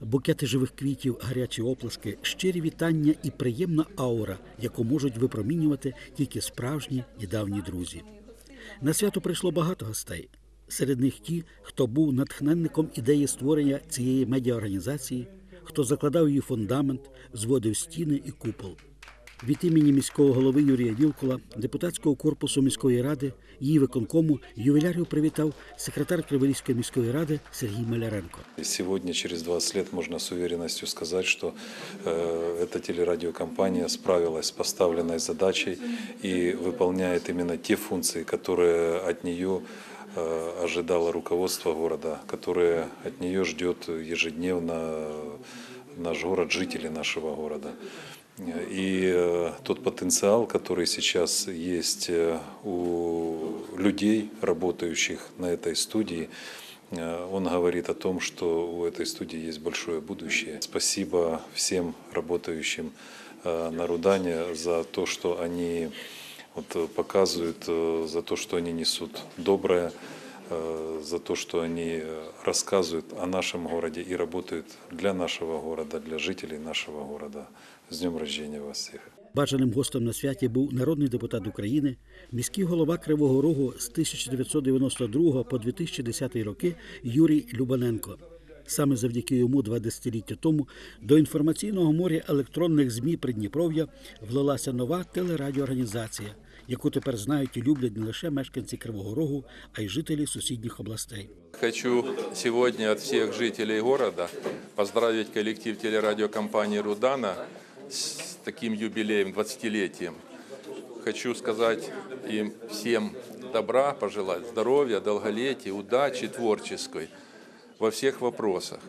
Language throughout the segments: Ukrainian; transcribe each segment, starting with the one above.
Букети живих квітів, гарячі оплески, щирі вітання і приємна аура, яку можуть випромінювати тільки справжні і давні друзі. На свято прийшло багато гостей. Серед них ті, хто був натхненником ідеї створення цієї медіаорганізації, хто закладав її фундамент, зводив стіни і купол Від імені міського голови Юрія Вілкула, депутатського корпусу міської ради, її виконкому ювілярів привітав секретар Криворізької міської ради Сергій Маляренко. И Сегодня, через 20 лет, можно с уверенностью сказать, что э, эта телерадиокомпания справилась с поставленной задачей и выполняет именно те функции, которые от нее э, ожидало руководство города, которые от нее ждет ежедневно наш город, жители нашего города. И э, тот потенциал, который сейчас есть э, у людей, работающих на этой студии, Э, Он говорит о том, что у этой студии есть большое будущее. Спасибо всем работающим э, на Рудане за то, что они вот, э, показывают, э, за то, что они несут доброе, э, за то, что они э, рассказывают о нашем городе и работают для нашего города, для жителей нашего города. С днем рождения вас всех! Бажаним гостем на святі був народний депутат України, міський голова Кривого Рогу з 1992 по 2010 роки Юрій Любаненко. Саме завдяки йому два десятиліття тому до інформаційного моря електронних ЗМІ Придніпров'я влилася нова телерадіоорганізація, яку тепер знають і люблять не лише мешканці Кривого Рогу, а й жителі сусідніх областей. Хочу сегодня от всех жителей города поздравить коллектив телерадиокомпании «Рудана» с таким юбилеем, 20-летием. Хочу сказать им всем добра, пожелать здоровья, долголетия, удачи творческой во всех вопросах.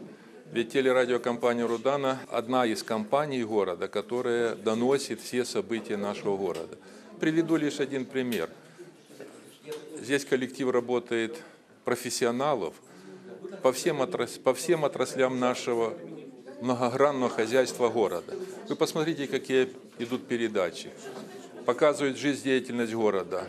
Ведь телерадиокомпания «Рудана» – одна из компаний города, которая доносит все события нашего города. Приведу лишь один пример. Здесь коллектив работает профессионалов по всем, отрас- по всем отраслям нашего многогранного хозяйства города. Вы посмотрите, какие идут передачи. Показывают жизнедеятельность города,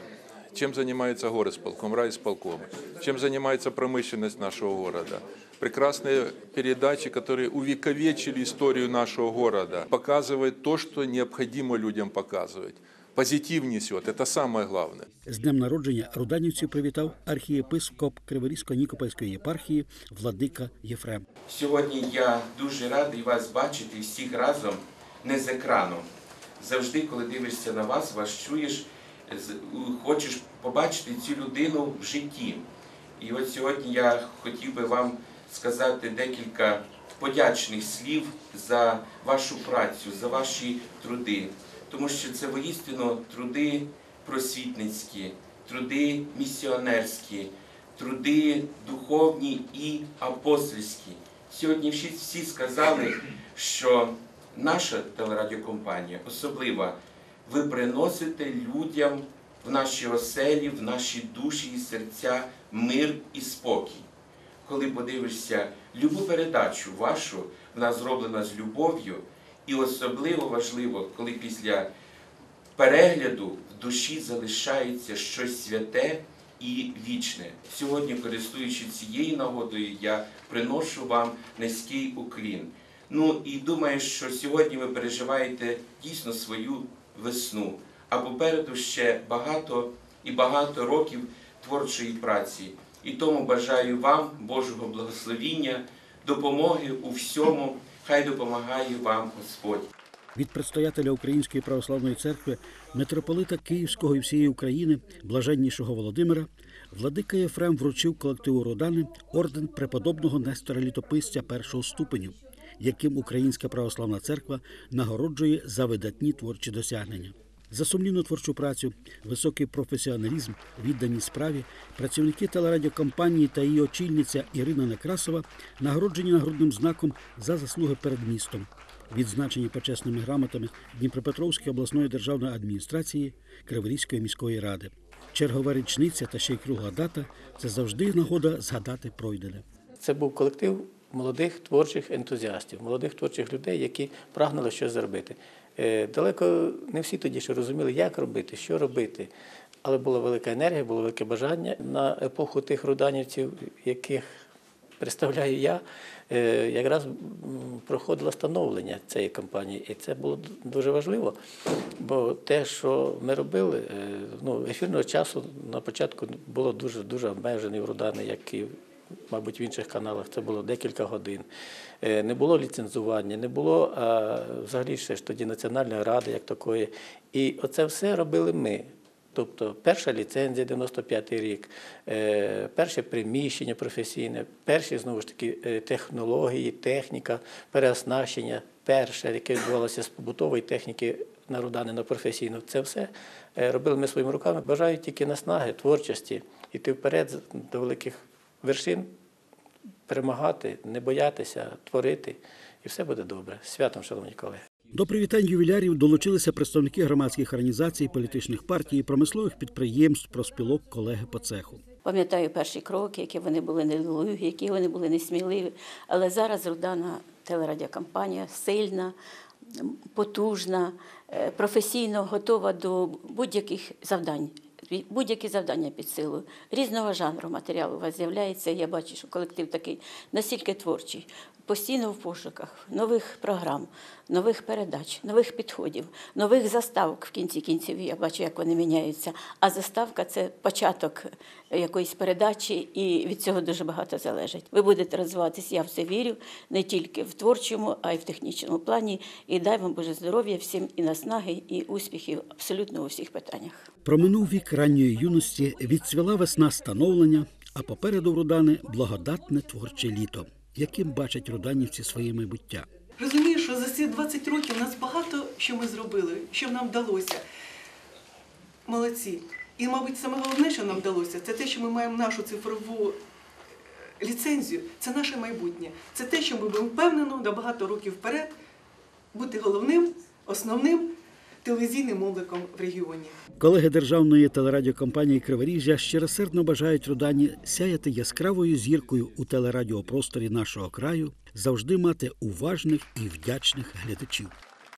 чем занимается горосполком, райисполком, чем занимается промышленность нашего города. Прекрасные передачи, которые увековечили историю нашего города, показывают то, что необходимо людям показывать. Позитив несет, это самое главное. З днем народження руданівців привітав архієпископ Криворізько-Нікопольської єпархії Владика Єфрем. Сьогодні я дуже радий вас бачити всіх разом не з екрану. Завжди, коли дивишся на вас, вас чуєш, з- хочеш побачити цю людину в житті. І от сьогодні я хотів би вам сказати декілька подячних слів за вашу працю, за ваші труди, тому що це воістину труди просвітницькі, труди місіонерські, труди духовні і апостольські. Сьогодні всі сказали, що наша телерадіокомпанія особлива. Ви приносите людям в наші оселі, в наші душі і серця мир і спокій. Коли подивишся любу передачу вашу, вона зроблена з любов'ю, і особливо важливо, коли після перегляду в душі залишається щось святе і вічне. Сьогодні, користуючись цією нагодою, я приношу вам низький уклін. Ну і думаю, що сьогодні ви переживаєте дійсно свою весну, а попереду ще багато і багато років творчої праці. І тому бажаю вам Божого благословіння, допомоги у всьому. Хай допомагає вам Господь. Від предстоятеля Української православної церкви, митрополита Київського і всієї України, блаженнішого Володимира, владика Єфрем вручив колективу Родани орден преподобного Нестора Літописця першого ступеню, яким Українська православна церква нагороджує за видатні творчі досягнення. За сумлінну творчу працю, високий професіоналізм, відданість справі, працівники телерадіокомпанії та її очільниця Ірина Некрасова нагороджені нагрудним знаком за заслуги перед містом, відзначені почесними грамотами Дніпропетровської обласної державної адміністрації Криворізької міської ради. Чергова річниця та ще й кругла дата це завжди нагода згадати пройдене. Це був колектив молодих творчих ентузіастів, молодих творчих людей, які прагнули щось зробити. Е, Далеко не всі тоді ще розуміли, як робити, що робити. Але була велика енергія, було велике бажання на епоху тих руданівців, яких представляю я, е, якраз проходило становлення цієї кампанії. І це було дуже важливо. Бо те, що ми робили, е, ну, ефірного часу на початку було дуже дуже обмежений в Рудані, як і мабуть, в інших каналах це було декілька годин. Е, Не було ліцензування, не було взагалі ще ж тоді Національної ради як такої. І оце все робили ми. Тобто перша ліцензія 95-й рік, е, перше приміщення професійне, перші знову ж таки е, технології, техніка, переоснащення, перше, яке відбувалося з побутової техніки на Рудани, на професійну. Це все робили ми своїми руками. Бажаю тільки наснаги, творчості, йти вперед до великих вершин, перемагати, не боятися, творити, і все буде добре. Святом, шановні колеги. До привітань ювілярів долучилися представники громадських організацій, політичних партій, промислових підприємств, проспілок, колеги по цеху. Пам'ятаю перші кроки, які вони були недолугі, які вони були несміливі. Але зараз Рудана телерадіокомпанія сильна, потужна, е, професійно готова до будь-яких завдань. Будь-які завдання під силу. Різного жанру матеріал у вас з'являється. Я бачу, що колектив такий настільки творчий, постійно в пошуках нових програм, нових передач, нових підходів, нових заставок в кінці кінців. Я бачу, як вони міняються. А заставка це початок якоїсь передачі, і від цього дуже багато залежить. Ви будете розвиватися, я в це вірю, не тільки в творчому, а й в технічному плані. І дай вам Боже здоров'я всім і наснаги, і успіхів абсолютно у всіх питаннях. Проминув вік ранньої юності, відцвіла весна становлення, а попереду в Рудани благодатне творче літо, яким бачать руданівці своє майбуття. Розумію, що за ці 20 років у нас багато що ми зробили, що нам вдалося. Молодці. І, мабуть, саме головне, що нам вдалося, це те, що ми маємо нашу цифрову е, ліцензію. Це наше майбутнє. Це те, що ми будемо впевнено на багато років вперед бути головним, основним телевізійним обликом в регіоні. Колеги державної телерадіокомпанії Криворіжжя щиросердно бажають Рудані сяяти яскравою зіркою у телерадіопросторі нашого краю, завжди мати уважних і вдячних глядачів.